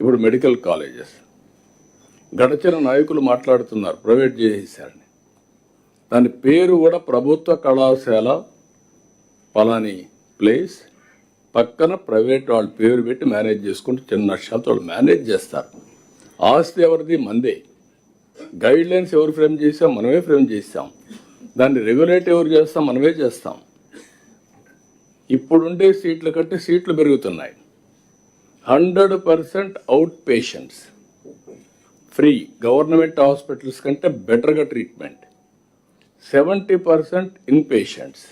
ఇప్పుడు medical colleges. గడచిన నాయకులు మాట్లాడుతున్నారు ప్రైవేట్ చేసేసారని దాని పేరు కూడా ప్రభుత్వ కళాశాల పలాని ప్లేస్. పక్కన ప్రైవేట్ వాళ్ళ పేరు పెట్టి మేనేజ్ చేసుకుంటూ చిన్న నష్టాలతో వాళ్ళు మేనేజ్ చేస్తారు. ఆస్తి ఎవరిది? మందే. గైడ్ లైన్స్ ఎవరు ఫ్రేమ్ చేసాం మనమే ఫ్రేమ్ చేస్తాం దాన్ని రెగ్యులేట్ ఎవరు చేస్తాం? మనమే చేస్తాం. ఇప్పుడుండే సీట్ల కంటే సీట్లు పెరుగుతున్నాయి. Hundred percent out patients. Free government hospitals కంటే బెటర్గా treatment. Seventy percent in patients.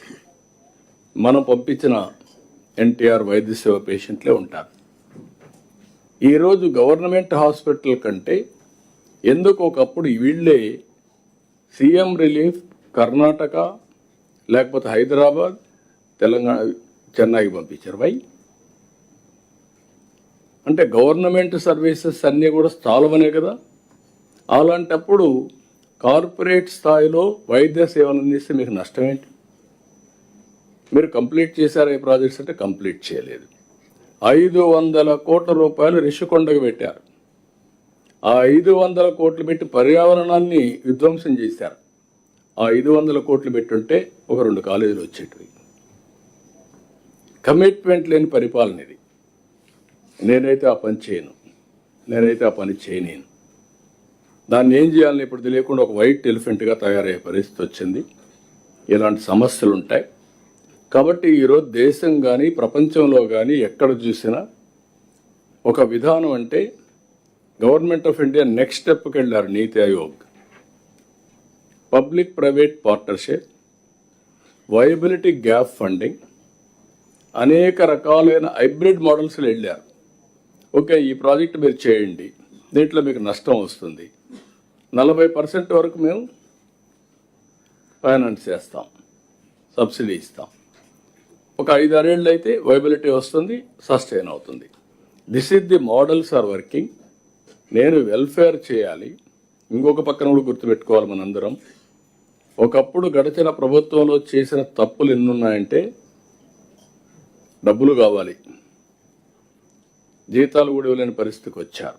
మనం పంపించిన ఎన్టీఆర్ వైద్య సేవ పేషెంట్లే ఉంటారు. ఈరోజు గవర్నమెంట్ హాస్పిటల్ కంటే ఎందుకు ఒకప్పుడు వీళ్ళే సీఎం రిలీఫ్ కర్ణాటక లేకపోతే హైదరాబాద్ తెలంగాణ చెన్నైకి పంపించారు? వై? అంటే గవర్నమెంట్ సర్వీసెస్ అన్నీ కూడా స్థాలమనే కదా? అలాంటప్పుడు కార్పొరేట్ స్థాయిలో వైద్య సేవలు అందిస్తే మీకు నష్టం ఏంటి మీరు కంప్లీట్ చేశారా ఈ ప్రాజెక్ట్స్ అంటే కంప్లీట్ చేయలేదు. ఐదు వందల కోట్ల రూపాయలు రిషికొండకు పెట్టారు. ఆ ఐదు వందల కోట్లు పెట్టి పర్యావరణాన్ని విధ్వంసం చేశారు. ఆ ఐదు వందల కోట్లు పెట్టుంటే ఒక రెండు కాలేజీలు వచ్చేటివి. కమిట్మెంట్ లేని పరిపాలన ఇది. నేనైతే ఆ పని చేయను. నేనైతే ఆ పని చేయలేను దాన్ని ఏం చేయాలని ఇప్పుడు తెలియకుండా ఒక వైట్ ఎలిఫెంట్గా తయారయ్యే పరిస్థితి వచ్చింది. ఇలాంటి సమస్యలు ఉంటాయి కాబట్టి ఈరోజు దేశం కానీ ప్రపంచంలో కానీ ఎక్కడ చూసినా ఒక విధానం అంటే గవర్నమెంట్ ఆఫ్ ఇండియా నెక్స్ట్ స్టెప్కి వెళ్ళారు Niti Aayog. Public private partnership viability gap funding అనేక రకాలైన హైబ్రిడ్ మోడల్స్లో వెళ్ళారు. ఓకే ఈ ప్రాజెక్ట్ మీరు చేయండి. దీంట్లో మీకు నష్టం వస్తుంది. నలభై పర్సెంట్ వరకు మేము ఫైనాన్స్ చేస్తాం. సబ్సిడీ ఇస్తాం. ఒక ఐదు ఆరేళ్ళు అయితే వైబిలిటీ వస్తుంది సస్టైన్ అవుతుంది. This is the models are working నేను వెల్ఫేర్ చేయాలి. ఇంకొక పక్కన కూడా గుర్తుపెట్టుకోవాలి మనందరం. ఒకప్పుడు గడిచిన ప్రభుత్వంలో చేసిన తప్పులు ఎన్నున్నాయంటే డబ్బులు కావాలి. జీతాలు కూడా ఇవ్వలేని పరిస్థితికి వచ్చారు.